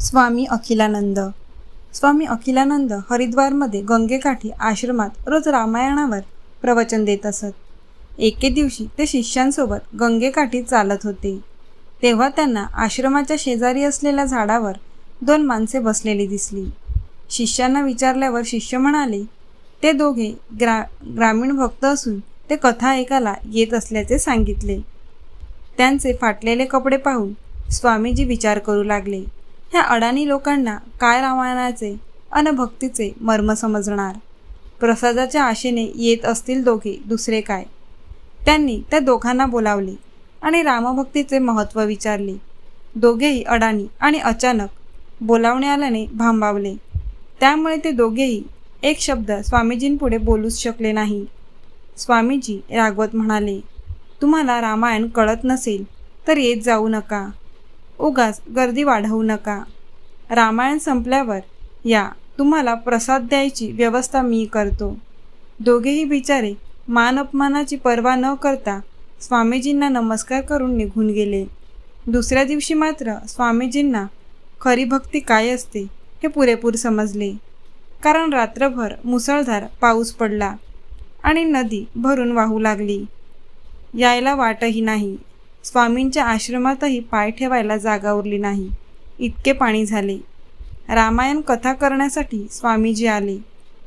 स्वामी अखिलानंद. स्वामी अखिलानंद हरिद्वारमध्ये गंगेकाठी आश्रमात रोज रामायणावर प्रवचन देत असत. एके दिवशी ते शिष्यांसोबत गंगेकाठी चालत होते. तेव्हा त्यांना आश्रमाच्या शेजारी असलेल्या झाडावर दोन माणसे बसलेली दिसली. शिष्यांना विचारल्यावर शिष्य म्हणाले ते दोघे ग्रा ग्रामीण भक्त असून ते कथा ऐकायला येत असल्याचे सांगितले. त्यांचे फाटलेले कपडे पाहून स्वामीजी विचार करू लागले. ह्या अडाणी लोकांना काय रामायणाचे अन भक्तीचे मर्म समजणार? प्रसादाच्या आशेने येत असतील दोघे दुसरे काय? त्यांनी त्या दोघांना बोलावले आणि रामभक्तीचे महत्त्व विचारले. दोघेही अडाणी आणि अचानक बोलावणे आल्याने भांबावले. त्यामुळे ते दोघेही एक शब्द स्वामीजींपुढे बोलूच शकले नाही. स्वामीजी रागवत म्हणाले तुम्हाला रामायण कळत नसेल तर येत जाऊ नका. उगाच गर्दी वाढवू नका. रामायण संपल्यावर या तुम्हाला प्रसाद द्यायची व्यवस्था मी करतो. दोघेही बिचारे मान अपमानाची पर्वा न करता स्वामीजींना नमस्कार करून निघून गेले. दुसऱ्या दिवशी मात्र स्वामीजींना खरी भक्ती काय असते हे पुरेपूर समजले. कारण रात्रभर मुसळधार पाऊस पडला आणि नदी भरून वाहू लागली. यायला वाटही नाही. स्वामींच्या आश्रमातही पाय ठेवायला जागा उरली नाही. इतके पाणी झाले. रामायण कथा करण्यासाठी स्वामीजी आले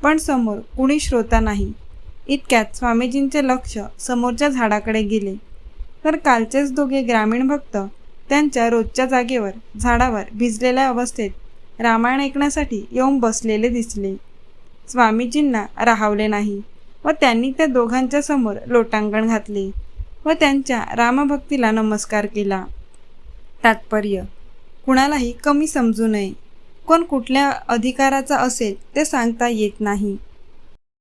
पण समोर कुणी श्रोता नाही. इतक्यात स्वामीजींचे लक्ष समोरच्या झाडाकडे गेले. तर कालचेच दोघे ग्रामीण भक्त त्यांच्या रोजच्या जागेवर झाडावर भिजलेल्या अवस्थेत रामायण ऐकण्यासाठी येऊन बसलेले दिसले. स्वामीजींना राहावले नाही व त्यांनी त्या दोघांच्या समोर लोटांगण घातले. व त्यांच्या रामभक्तीला नमस्कार केला. तात्पर्य कुणालाही कमी समजू नये. कोण कुठल्या अधिकाराचा असेल ते सांगता येत नाही.